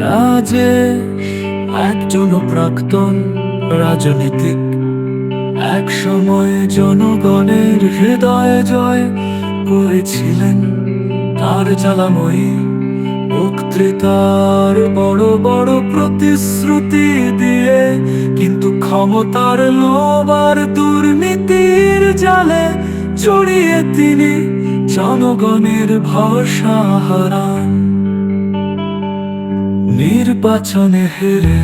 রাজেশ একজন প্রাক্তন রাজনীতিক। এক সময় জনগণের হৃদয়ে জয় করেছিলেন। তার জ্বালাময়ী বক্তৃতার বড় বড় প্রতিশ্রুতি দিয়ে কিন্তু ক্ষমতার লোভ দুর্নীতির জালে জড়িয়ে তিনি জনগণের ভরসা হারান। নির্বাচনে হেরে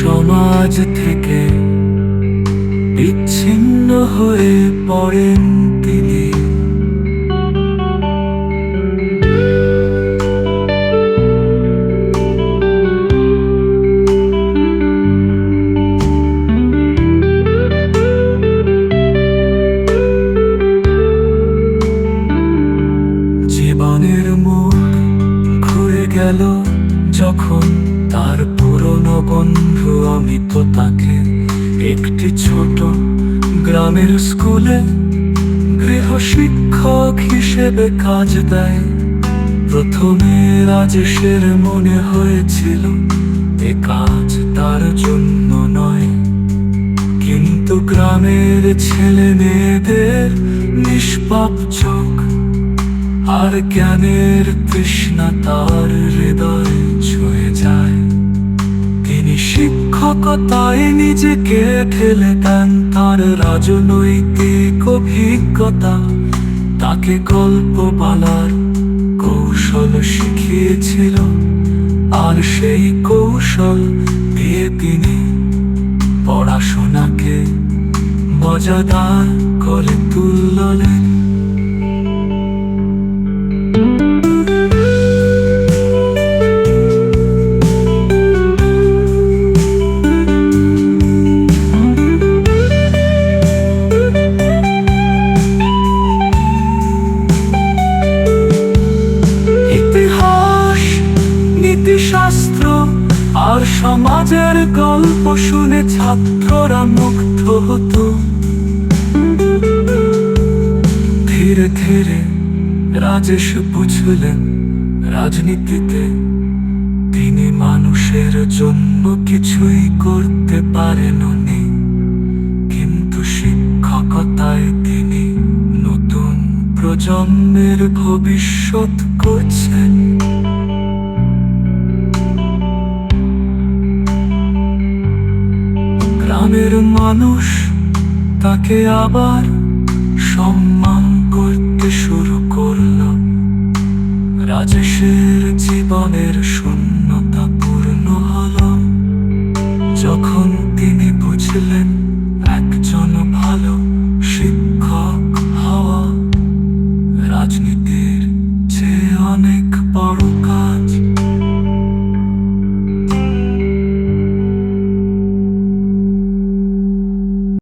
সমাজ থেকে বিচ্ছিন্ন হয়ে পড়েন তিনি। গেল যখন তার পুরনো বন্ধু অমিত তাকে একটি ছোট গ্রামের স্কুলে গৃহ শিক্ষক হিসেবে কাজ দেয়। প্রথমে রাজেশের মনে হয়েছিল এ কাজ তার জন্য নয়। কিন্তু গ্রামের ছেলে মেয়েদের নিষ্পাপ চোখ আর জ্ঞানের তৃষ্ণা তার হৃদয় ছুঁয়ে যায়। তিনি শিক্ষকতায় নিজেকে ঠেলে দেন তার রাজনৈতিক অভিজ্ঞতা। তাকে গল্প বলার কৌশল শিখিয়েছিল, আর সেই কৌশল দিয়ে তিনি পড়াশোনাকে মজাদার করে আর সমাজের গল্প শুনে ছাত্ররা মুগ্ধ হতো। ধীরে ধীরে রাজেশ বুঝলেন, রাজনীতিতে তিনি মানুষের জন্য কিছুই করতে পারেননি কিন্তু শিক্ষকতায় তিনি নতুন প্রজন্মের ভবিষ্যৎ করছেন। গ্রামের মানুষ তাকে আবার সম্মান